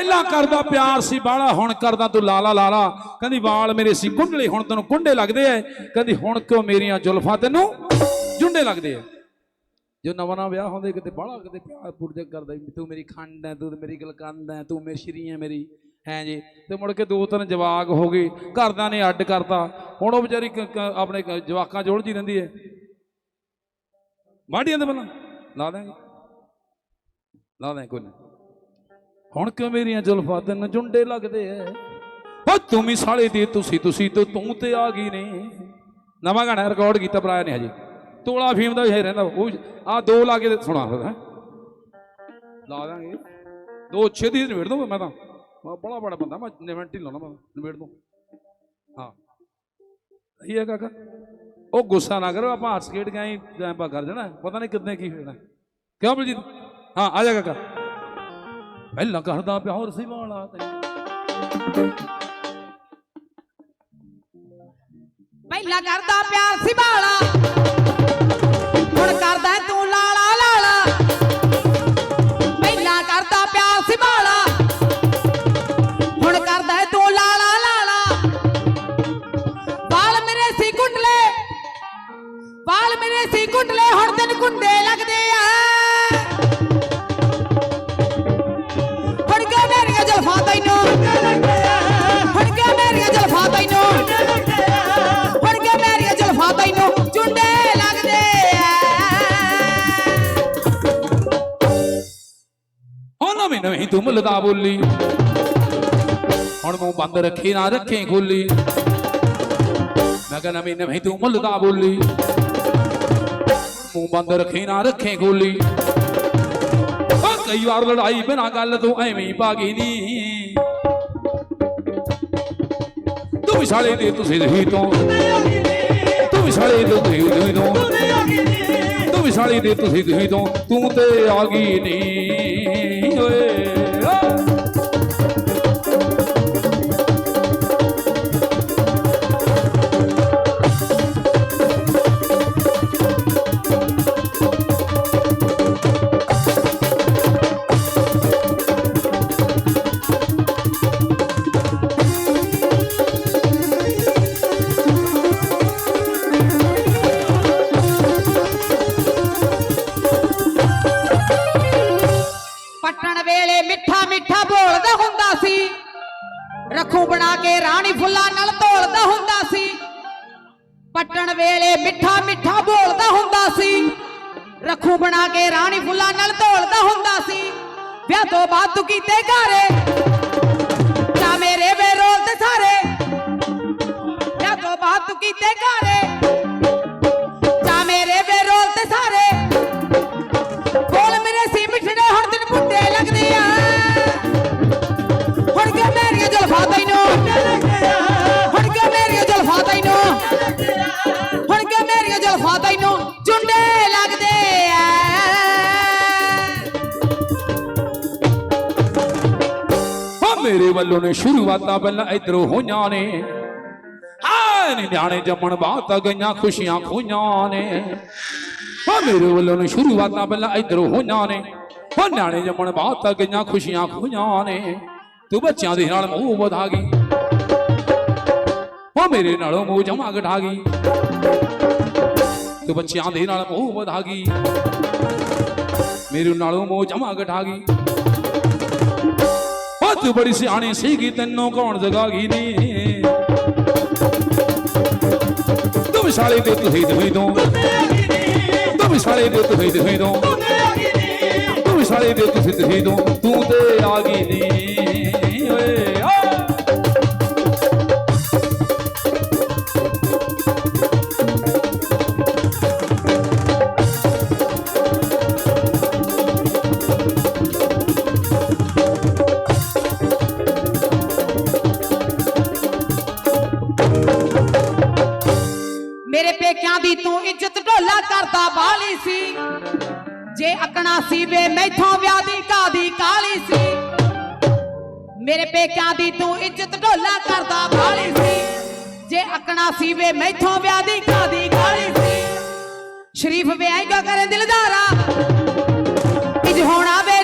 ਪਹਿਲਾਂ ਕਰਦਾ ਪਿਆਰ ਸੀ ਬਾਲਾ ਹੁਣ ਕਰਦਾ ਤੂੰ ਲਾਲਾ ਲਾਲਾ। ਕਹਿੰਦੀ, ਵਾਲ ਮੇਰੇ ਸੀ ਕੁੰਡਲੇ ਹੁਣ ਤੈਨੂੰ ਕੁੰਡੇ ਲੱਗਦੇ ਐ। ਕਹਿੰਦੀ, ਹੁਣ ਕਿਉਂ ਮੇਰੀਆਂ ਜ਼ੁਲਫਾਂ ਤੈਨੂੰ ਜੁੰਡੇ ਲੱਗਦੇ ਐ? ਜੋ ਨਵਾਂ ਨਵਾਂ ਵਿਆਹ ਹੁੰਦੇ, ਕਿਤੇ ਬਾਲਾ ਕਿਤੇ ਪਿਆਰ ਪੁਰਜਾ ਕਰਦਾ ਤੂੰ ਮੇਰੀ ਖੰਡ ਐ, ਤੂੰ ਮੇਰੀ ਗਲਕੰਦ ਐ, ਤੂੰ ਮੇਰੀ ਸ਼ਰੀ ਐ ਮੇਰੀ, ਹੈ ਜੀ। ਤੇ ਮੁੜ ਕੇ ਦੋ ਤਿੰਨ ਜਵਾਕ ਹੋ ਗਏ, ਘਰਦਿਆਂ ਨੇ ਅੱਡ ਕਰਤਾ। ਹੁਣ ਉਹ ਵਿਚਾਰੀ ਆਪਣੇ ਜਵਾਕਾਂ ਜੋੜ ਉਲਝੀ ਰਹਿੰਦੀ ਐ। ਮਾੜੀਆਂ ਦੇ ਪਹਿਲਾਂ ਲਾ ਦਾਂਗੇ ਲਾ ਦਾਂਗੇ ਕੋਈ ਨਹੀਂ ਹੁਣ ਕਿਉਂ ਮੇਰੀਆਂ ਜ਼ੁਲਫਾਂ ਤੈਨੂੰ ਜੁੰਡੇ ਲੱਗਦੇ ਐ? ਓ ਤੂੰ ਵੀ ਸਾਲੇ ਦੀ, ਤੁਸੀਂ ਤੁਸੀਂ ਤੇ ਤੂੰ ਤੇ ਆ ਗਈ ਨੇ। ਨਵਾਂ ਗਾਣਾ ਰਿਕਾਰਡ ਕੀਤਾ ਭਰਾ ਨੇ ਹਜੇ। ਤੋਲਾ ਫੀਮ ਦਾ ਵੀ ਰਹਿੰਦਾ ਉਹ ਆ ਦੋ ਲਾ ਕੇ ਸੁਣਾ ਫਿਰ ਲਾ ਦਾਂਗੇ। ਦੋ ਛੇਤੀ ਨਿਬੇੜ ਦੂੰ ਮੈਂ ਤਾਂ। ਮੈਂ ਬੜਾ ਬੜਾ ਬੰਦਾ, ਮੈਂ ਨਿਵੈਂਟ ਹੀ ਲਾਉਣਾ, ਮੈਂ ਨਿਬੇੜ ਦੋ ਹਾਂ। ਸਹੀ ਹੈ ਕਾਕਾ। ਉਹ ਗੁੱਸਾ ਨਾ ਕਰੋ, ਆਪਾਂ ਹੱਸ ਖੇਡ ਗਏ ਟਾਈਮ ਕਰ ਦੇਣਾ। ਪਤਾ ਨਹੀਂ ਕਿੰਨੇ ਕੀ ਹੋਣਾ ਕਿਉਂ ਬਲਜੀਤ? ਹਾਂ, ਆ ਜਾ ਕਾਕਾ। ਪਹਿਲਾਂ ਕਰਦਾ ਪਿਆਰ ਸੀ ਵਾਲਾ ਤੇ। ਪਹਿਲਾਂ ਕਰਦਾ ਪਿਆਰ ਸੀ ਹੁਣ ਕਰਦਾ ਤੂੰ ਲਾਲਾ ਲਾਲਾ। ਪਹਿਲਾਂ ਕਰਦਾ ਪਿਆਰ ਸੀ ਹੁਣ ਕਰਦਾ ਤੂੰ ਲਾਲਾ ਲਾਲਾ। ਵਾਲ ਮੇਰੇ ਸੀ ਕੁੰਡਲੇ ਵਾਲ ਮੇਰੇ ਸੀ ਕੁੰਡਲੇ ਹੁਣ ਤੈਨੂੰ ਕੁੰਡੇ ਲੱਗਦੇ ਆ। ਜ਼ੁਲਫਾਂ ਤੈਨੂੰ। ਹੁਣ ਕਿਉਂ ਮੇਰੀਆਂ ਜ਼ੁਲਫਾਂ ਤੈਨੂੰ। ਹੁਣ ਕਿਉਂ ਮੇਰੀਆਂ ਜ਼ੁਲਫਾਂ ਤੈਨੂੰ। ਚੁੰਡੇ ਲੱਗਦੇ ਆ ਉਹ ਨਵੇਂ ਨਵੇਂ ਤੂੰ ਮੁੱਲਦਾ ਬੋਲੀ। ਹੁਣ ਮੂੰਹ ਬੰਦ ਰੱਖੀ, ਨਾ ਰੱਖੇ ਖੋਲੀ। ਮੈਂ ਕਹਿੰਦਾ ਨਵੇਂ ਨਵੇਂ ਤੂੰ ਮੁੱਲਦਾ ਬੋਲੀ। ਮੂੰਹ ਬੰਦ ਰੱਖੀ, ਨਾ ਰੱਖੇ ਖੋਲੀ। ਕਈ ਵਾਰ ਲੜਾਈ ਬਿਨਾ ਗੱਲ ਤੂੰ ਐਵੇਂ ਹੀ ਭਾਗੀ ਨਹੀਂ ਤੂੰ ਵੀ ਸਾਲੇ ਦੇ ਤੁਸੀਂ ਰਹੀ ਤੋਂ। ਤੂੰ ਵੀ ਸਾਲੇ ਦੇ ਤੁਸੀਂ ਰਹੀ ਤੋਂ। ਤੂੰ ਵੀ ਸਾਲੀ ਦੇ ਤੁਸੀਂ ਤੁਸੀਂ ਤੋਂ। ਤੂੰ ਤੇ ਆ ਗਈ ਨੀ। ਓਏ। ਪੱਟਣ ਵੇਲੇ ਮਿੱਠਾ ਮਿੱਠਾ ਬੋਲਦਾ ਹੁੰਦਾ ਸੀ। ਰੱਖੂ ਬਣਾ ਕੇ ਰਾਣੀ ਫੁੱਲਾਂ ਨਾਲ ਧੋਲਦਾ ਹੁੰਦਾ ਸੀ। ਵਿਆਹ ਤੋਂ ਬਾਅਦ ਤੂੰ ਕੀਤੇ ਘਾਰੇ। ਮੇਰੇ ਵੱਲੋਂ ਨੇ ਸ਼ੁਰੂਆਤਾਂ ਪਹਿਲਾਂ ਇਧਰੋਂ ਹੋਈਆਂ ਨੇ। ਹਾਂ ਨਿਆਣੇ ਜੰਮਣ ਬਾਅਦ ਗਈਆਂ ਖੁਸ਼ੀਆਂ ਖੋਈਆਂ ਨੇ। ਓ ਮੇਰੇ ਵੱਲੋਂ ਨੇ ਸ਼ੁਰੂਆਤਾਂ ਪਹਿਲਾਂ ਇਧਰੋਂ ਹੋਈਆਂ ਨੇ। ਓ ਨਿਆਣੇ ਜੰਮਣ ਬਾਅਦ ਗਈਆਂ ਖੁਸ਼ੀਆਂ ਖੋਈਆਂ ਨੇ। ਤੂੰ ਬੱਚਿਆਂ ਦੇ ਨਾਲ ਮੂੰਹ ਵਧਾ ਗਈ। ਓ ਮੇਰੇ ਨਾਲੋਂ ਮੂੰਹ ਜਮਾ ਘਟਾ ਗਈ। ਤੂੰ ਬੱਚਿਆਂ ਦੇ ਨਾਲ ਮੂੰਹ ਵਧਾ ਗਈ। ਮੇਰੇ ਨਾਲੋਂ ਮੂੰਹ ਜਮਾ ਘਟਾ ਗਈ। ਓ ਬੜੀ ਸਿਆਣੀ ਸੀਗੀ, ਤੈਨੂੰ ਕੌਣ ਜਗਾ ਗਈ ਨੀ? ਤੂੰ ਵਿਸ਼ਾਲੇ ਦੇ ਤੁਸੀਂ ਤੁਸੀਂ ਦੋ ਤੂੰ ਵਿਸ਼ਾਲੇ ਦੇ ਤੁਸੀਂ ਤੁਸੀਂ ਦੋ ਤੂੰ ਵਿਸ਼ਾਲੇ ਦੇ ਤੁਸੀਂ ਤੁਸੀਂ ਦੋ ਤੂੰ ਤੇ ਆ ਗਈ ਨੀ। ਇੱਜ਼ਤ ਢੋਲਾ ਕਰਦਾ ਬਾਲੀ ਸੀ। ਜੇ ਅਕਣਾ ਸੀ ਵੇ ਮੈਥੋਂ ਵਿਆਹ ਦੀ ਕਾਦੀ ਕਾਲੀ ਸੀ। ਮੇਰੇ ਪੇਕਿਆਂ ਦੀ ਤੂੰ ਇੱਜ਼ਤ ਢੋਲਾ ਕਰਦਾ ਬਾਲੀ ਸੀ। ਜੇ ਅਕਣਾ ਸੀ ਵੇ ਮੈਥੋਂ ਵਿਆਹ ਦੀ ਕਾਦੀ ਕਾਲੀ ਸੀ। ਸ਼ਰੀਫ ਵਿਆਹੀਗਾ ਕਰੇ ਦਿਲਦਾਰਾ? ਇਜ ਹੋਣਾ ਵੇ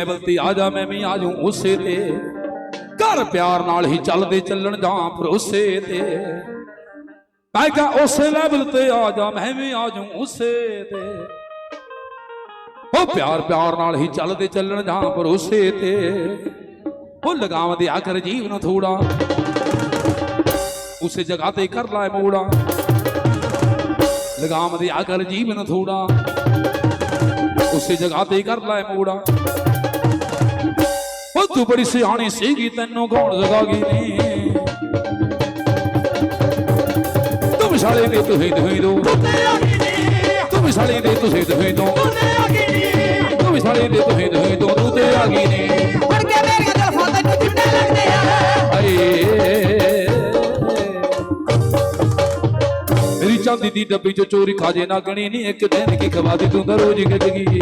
ਲੈਵਲ ਤੇ ਆ ਜਾ ਮੈਂ ਵੀ ਆ ਜਾਊਂ ਉਸੇ ਤੇ। ਘਰ ਪਿਆਰ ਨਾਲ ਹੀ ਚੱਲਦੇ ਚੱਲਣ ਜਾਂ ਭਰੋਸੇ ਤੇ। ਮੈਂ ਕਿਹਾ ਉਸੇ ਲੈਵਲ ਤੇ ਆ ਜਾ, ਮੈਂ ਵੀ ਆ ਜਾਊਂ ਉਸੇ ਤੇ। ਉਹ ਪਿਆਰ ਪਿਆਰ ਨਾਲ ਹੀ ਚੱਲਦੇ ਚੱਲਣ ਜਾਂ ਭਰੋਸੇ ਤੇ। ਉਹ ਲਗਾਵ ਦੇ ਆਖਰ ਜੀਵਨ ਥੋੜਾ ਉਸੇ ਜਗ੍ਹਾ ਤੇ ਕਰ ਲੈ ਮੋੜਾ। ਲਗਾਮ ਦੇ ਆਕਰ ਜੀਵਨ ਥੋੜਾ ਉਸੇ ਜਗ੍ਹਾ ਤੇ ਕਰ ਲੈ ਮੋੜਾ। ਤੂੰ ਬੜੀ ਸਿਆਣੀ ਸੀਗੀ ਤੈਨੂੰ ਕੌਣ ਜਗਾਗੀ ਨੇ? ਤੂੰ ਵਿਸ਼ਾਲੇ ਦੇ ਤੂੰ ਹੀ ਤੂੰ ਦੋ ਤੂੰ ਵਿਸ਼ਾਲੇ ਦੇ ਤੂੰ ਹੀ ਤੂੰ ਦੋ ਤੂੰ ਵਿਸ਼ਾਲੇ ਦੇ ਤੂੰ ਹੀ ਤੂੰ ਦੋ ਤੂੰ ਤੇ ਆ ਗਈ ਨੇ। ਫੜ ਕੇ ਮੇਰੀਆਂ ਜ਼ੁਲਫਾਂ ਤੈਨੂੰ ਚਿੱਟੇ ਲੱਗਦੇ ਆ। ਹਾਏ। ਮੇਰੀ ਚਾਂਦੀ ਦੀ ਡੱਬੀ ਚੋਂ ਚੋਰੀ ਖਾਜੇ ਨਾ ਗਣੀ ਨਹੀਂ ਇੱਕ ਦਿਨ ਕੀ ਖਵਾ ਦੇ ਤੂੰ ਤਾਂ ਰੋਜ਼ ਗੱਜਗੀ